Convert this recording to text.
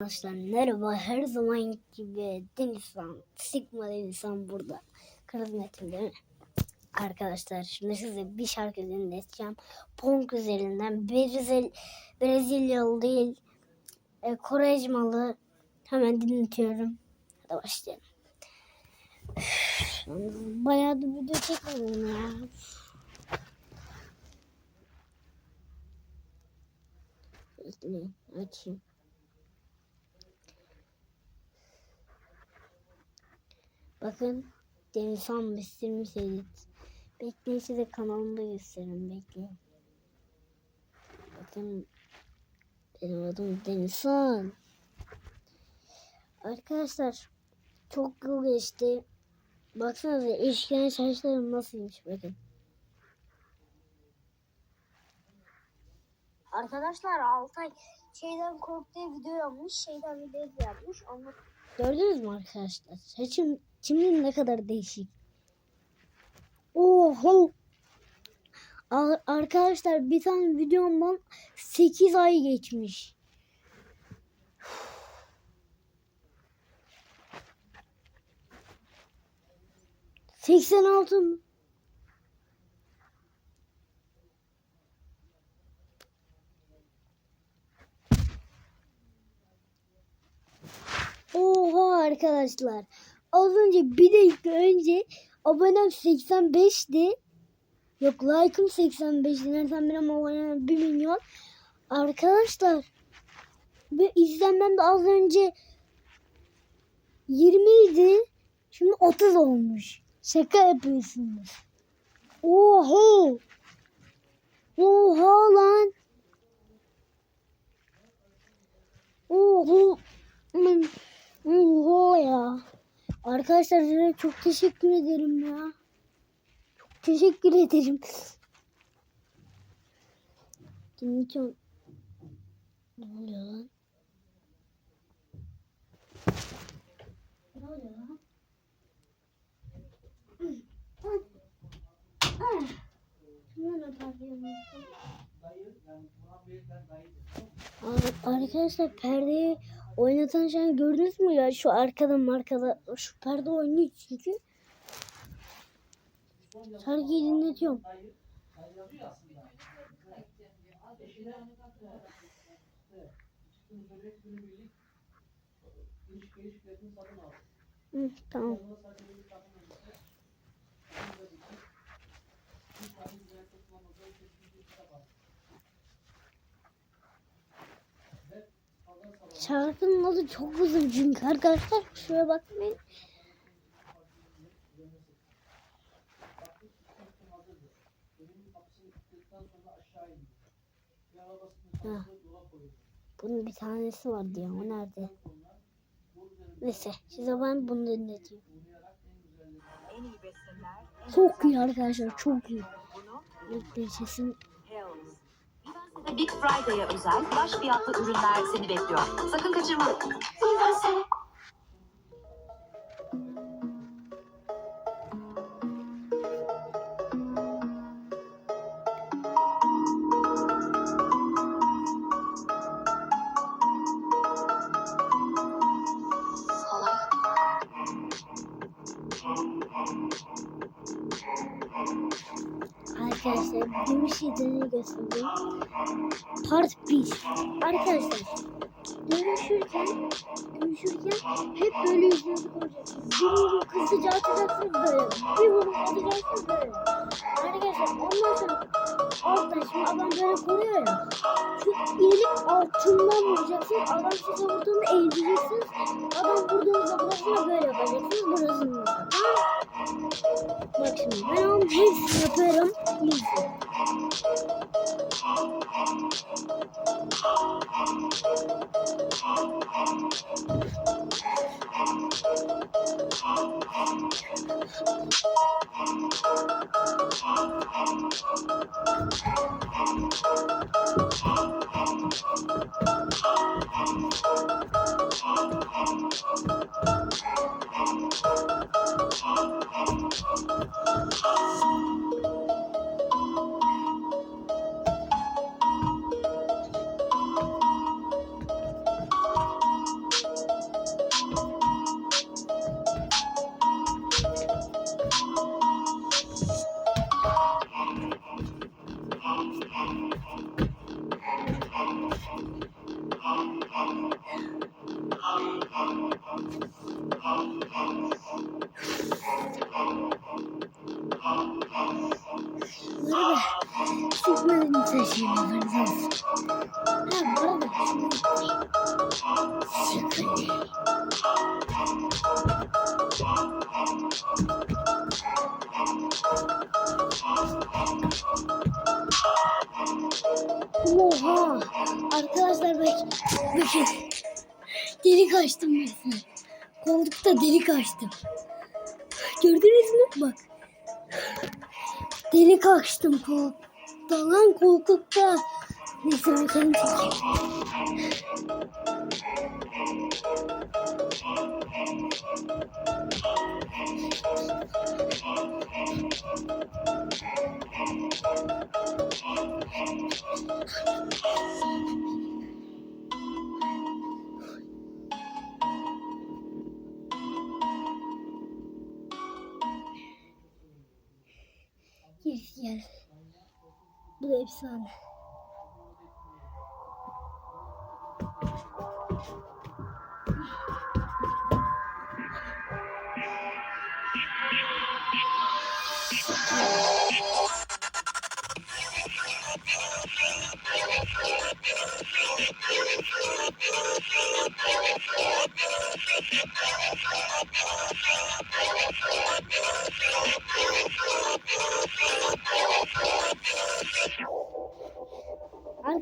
Arkadaşlar merhaba her zaman gibi Denizhan, Sigma Denizhan burada. Kırılmetim değil mi? Arkadaşlar şimdi size bir şarkı dinleteceğim. Punk üzerinden Brezil, Brezilyalı değil e, Korejmalı hemen dinletiyorum. Hadi başlayalım. Bayağı da video çekmedim ya. Bekleyin açayım. Bakın Denizhan Müslüm Seyit. Bekleyin size kanalımda göstereyim bekleyin. Bakın benim adım Denizhan. Arkadaşlar çok yıl geçti. Baksanıza eşken saçlarım nasılmış bakın. Arkadaşlar Altay şeyden korktuğu video yapmış, şeyden video yapmış. Onu gördünüz mü arkadaşlar? Saçım şimdi ne kadar değişik. Oho! Ar- Arkadaşlar bir tane videomdan 8 ay geçmiş. Seksen altı mı? Oha arkadaşlar. Az önce bir dakika önce abonem 85'ti. Yok like'ım 85'ti. Nereden benim abonem 1 milyon. Arkadaşlar ve izlenmem de az önce 20 idi. Şimdi 30 olmuş. Şaka yapıyorsunuz. Oha. Oha lan. Oha. Aman. Oha ya. Arkadaşlar size çok teşekkür ederim ya. Çok teşekkür ederim. Dinleyeceğim. Ne oluyor? Ne oluyor lan? Arkadaşlar perdeyi oynatan şey gördünüz mü ya şu arkada markada şu perde oynuyor çünkü. Şarkıyı dinletiyorum. Hı, tamam. Şarkının adı çok uzun çünkü arkadaşlar şuraya bakmayın. Ha. Bunun bir tanesi vardı ya o nerede? Neyse size ben bunu dinleteyim. Çok iyi arkadaşlar çok iyi. Bekleyin sesim Big Friday'e özel baş fiyatlı ürünler seni bekliyor. Sakın kaçırma. Arkadaşlar bir şey deney göstereyim. Part 1. Arkadaşlar dönüşürken dönüşürken hep böyle yüzünüzü koyacaksınız. Bir vurup hızlıca atacaksınız böyle. Bir vurup atacaksınız böyle. Arkadaşlar ondan sonra alttan şimdi adam böyle koruyor ya. Şu elin altından vuracaksınız. Adam size vurduğunda eğileceksiniz. Adam vurduğunuzda burasına böyle yapacaksınız. Burasını Bak şimdi ben onun hepsini yaparım. Neyse. Oha! Arkadaşlar bak, bakın. Delik açtım mesela. Koltukta delik açtım. Gördünüz mü? Bak. Delik açtım koltukta. Lan koltukta. Neyse ben çekeyim. Gel gel. Bu da efsane.